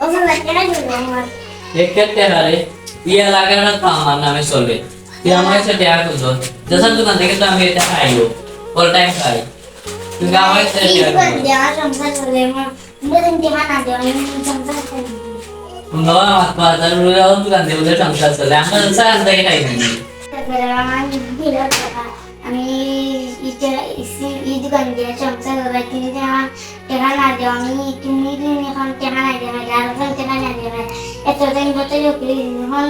আমার এক্ষেত্রে হারে ইয়া লাগানো তো আমার নামে চলবে তুই আমার কাছে টাকা খুঁজো যখন দোকান থেকে তো আমি এটা খাইও অল টাইম খাই তুই আমার কাছে এই টাকা দোকান দেওয়া সংসার করে আমার বুঝেন টেকা না দেওয়া আমি সংসার করি No, বাজার রুলে দোকান দিয়ে বলে সংসার চলে আমরা সারা থেকে খাই না তারপরে আমার বিরাট টাকা এই দোকান দিয়ে সংসার তুমি যে আমার টাকা না দেওয়া আমি তুমি তুমি এখন টাকা না দেওয়া আর এখন টাকা না দেওয়া এত দিন বছর এখন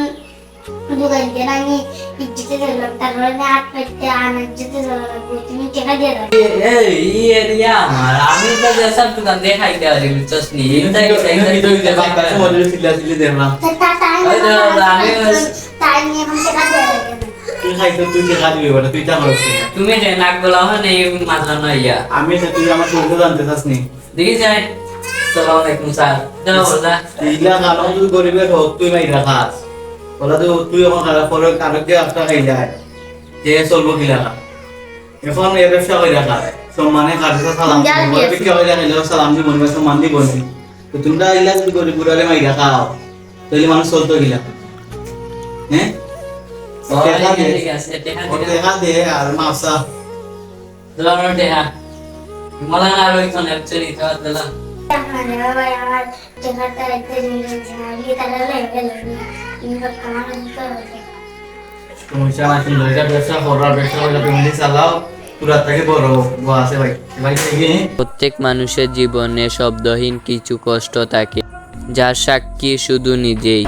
দোকান দিয়ে আমি ইজ্জতে দিলাম তারপরে হাত পাইতে আনার যেতে লাগবো তুমি টাকা দিয়ে দাও ই আমি তো সব দোকান দিয়ে খাইতে পারি বুঝছস নি এটা দেখলাম তা তা তাই ওই তো আমি টাকা দিয়ে তুই খাইতে তুই টাকা দিবি বলে তুই তুমি নাক গলা ইয়া। আমি তুই আমার শরীরে জানতে চাস নি দেখি যাই। সালাম আলাইকুম স্যার। যাও বলা ইলা কারণ তুই গরিবের হোক তুই মাইরা খাস। বলা তো তুই আমার খারাপ করে কারকে একটা খাই যায়। যে চলবো কিলা এখন এ ব্যবসা করে রাখা সম্মানে কাছে সালাম যার দিব বিয়ে। বিক্রি করে রাখলে সালাম দিব না সম্মান দিব তো তোমরা ইলা যদি গরিব বুড়ালে মাইরা খাও তাহলে মানুষ চলতো গিলা হ্যাঁ? দেখা দে ঠিক আছে দেখা ও দেখা দে আর মাসা দিলাম দেখা मला ना रोहित ऍक्च्युअली तेव्हा त्याला ভাই আমার টাকাটা একটা জিনিস আমি তাহলে লেগে গেল ইনকাম কামানো সমস্যা না সুন্দর এটা ব্যবসা করার ব্যবসা করে তুমি চালাও পুরা থেকে বড় গো আছে ভাই ভাই থেকে প্রত্যেক মানুষের জীবনে শব্দহীন কিছু কষ্ট থাকে যার সাক্ষী শুধু নিজেই